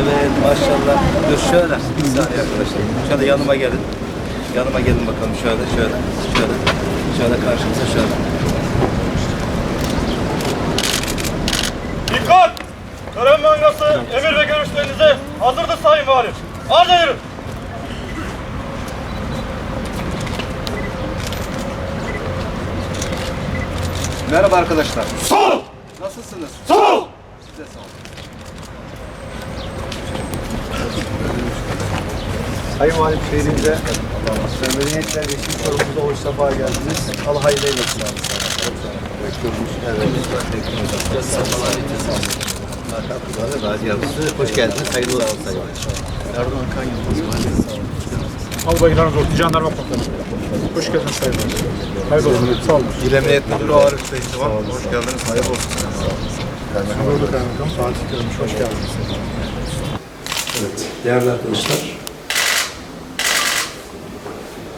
Evet maşallah. Dur şöyle. Bir saniye arkadaşlar. Şöyle yanıma gelin. Yanıma gelin bakalım şöyle şöyle. Şöyle. Şöyle karşımıza şöyle. Dikkat! Tören mangası emir ve görüşlerinize hazırdır Sayın Valim. Arz ederim. Merhaba arkadaşlar. Sol! Nasılsınız? Sol! Size sağ olun. Sayın Valim şehrimize Medeniyetle Resim Sorumumuza hoş sefa geldiniz. Allah hayırlı eylesin abi. Hoş geldiniz. Hayırlı olsun Sayın Erdoğan Kan Yılmaz. Albay İlhan Zorlu, Jandarma Komutanı. Hoş geldiniz Sayın Valim. Hayırlı olsun. Sağ olun. İl Emniyet Müdürü Arif Beycivan. Hoş geldiniz. Hayırlı olsun. Burada Kaymakam Fatih Görmüş. Hoş geldiniz. Evet, değerli arkadaşlar.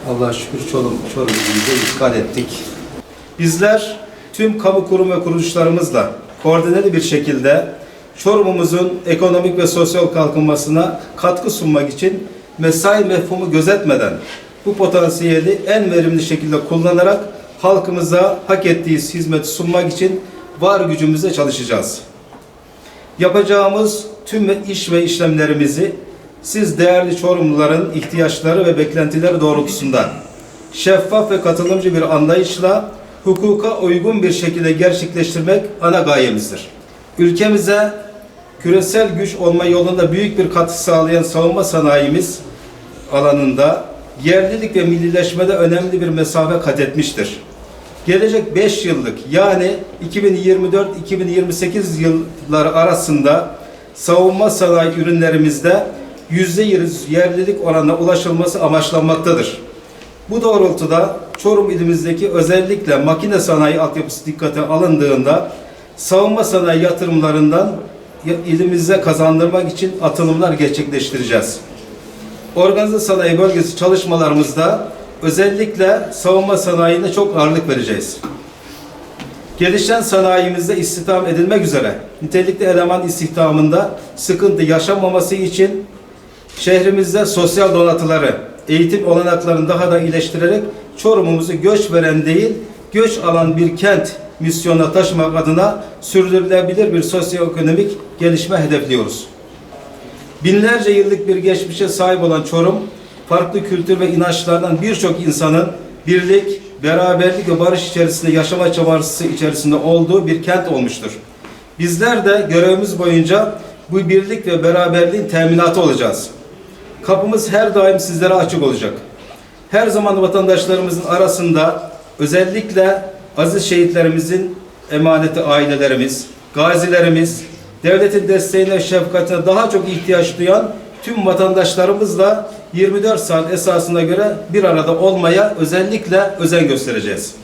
Allah'a şükür Çorum, Çorum ilimize iptal ettik. Bizler tüm kamu kurum ve kuruluşlarımızla koordineli bir şekilde Çorum'umuzun ekonomik ve sosyal kalkınmasına katkı sunmak için mesai mefhumu gözetmeden bu potansiyeli en verimli şekilde kullanarak halkımıza hak ettiği hizmeti sunmak için var gücümüzle çalışacağız. Yapacağımız tüm iş ve işlemlerimizi siz değerli Çorumluların ihtiyaçları ve beklentileri doğrultusunda şeffaf ve katılımcı bir anlayışla hukuka uygun bir şekilde gerçekleştirmek ana gayemizdir. Ülkemize küresel güç olma yolunda büyük bir katkı sağlayan savunma sanayimiz alanında yerlilik ve millileşmede önemli bir mesafe kat etmiştir. Gelecek 5 yıllık yani 2024-2028 yılları arasında savunma sanayi ürünlerimizde %100 yerlilik oranına ulaşılması amaçlanmaktadır. Bu doğrultuda Çorum ilimizdeki özellikle makine sanayi altyapısı dikkate alındığında savunma sanayi yatırımlarından ilimize kazandırmak için atılımlar gerçekleştireceğiz. Organize sanayi bölgesi çalışmalarımızda özellikle savunma sanayine çok ağırlık vereceğiz. Gelişen sanayimizde istihdam edilmek üzere nitelikli eleman istihdamında sıkıntı yaşanmaması için şehrimizde sosyal donatıları, eğitim olanaklarını daha da iyileştirerek Çorum'umuzu göç veren değil, göç alan bir kent misyonuna taşımak adına sürdürülebilir bir sosyoekonomik gelişme hedefliyoruz. Binlerce yıllık bir geçmişe sahip olan Çorum, farklı kültür ve inançlardan birçok insanın birlik, beraberlik ve barış içerisinde yaşama çabası içerisinde olduğu bir kent olmuştur. Bizler de görevimiz boyunca bu birlik ve beraberliğin teminatı olacağız. Kapımız her daim sizlere açık olacak. Her zaman vatandaşlarımızın arasında özellikle aziz şehitlerimizin emaneti ailelerimiz, gazilerimiz, devletin desteğine, şefkatine daha çok ihtiyaç duyan tüm vatandaşlarımızla 24 saat esasına göre bir arada olmaya özellikle özen göstereceğiz.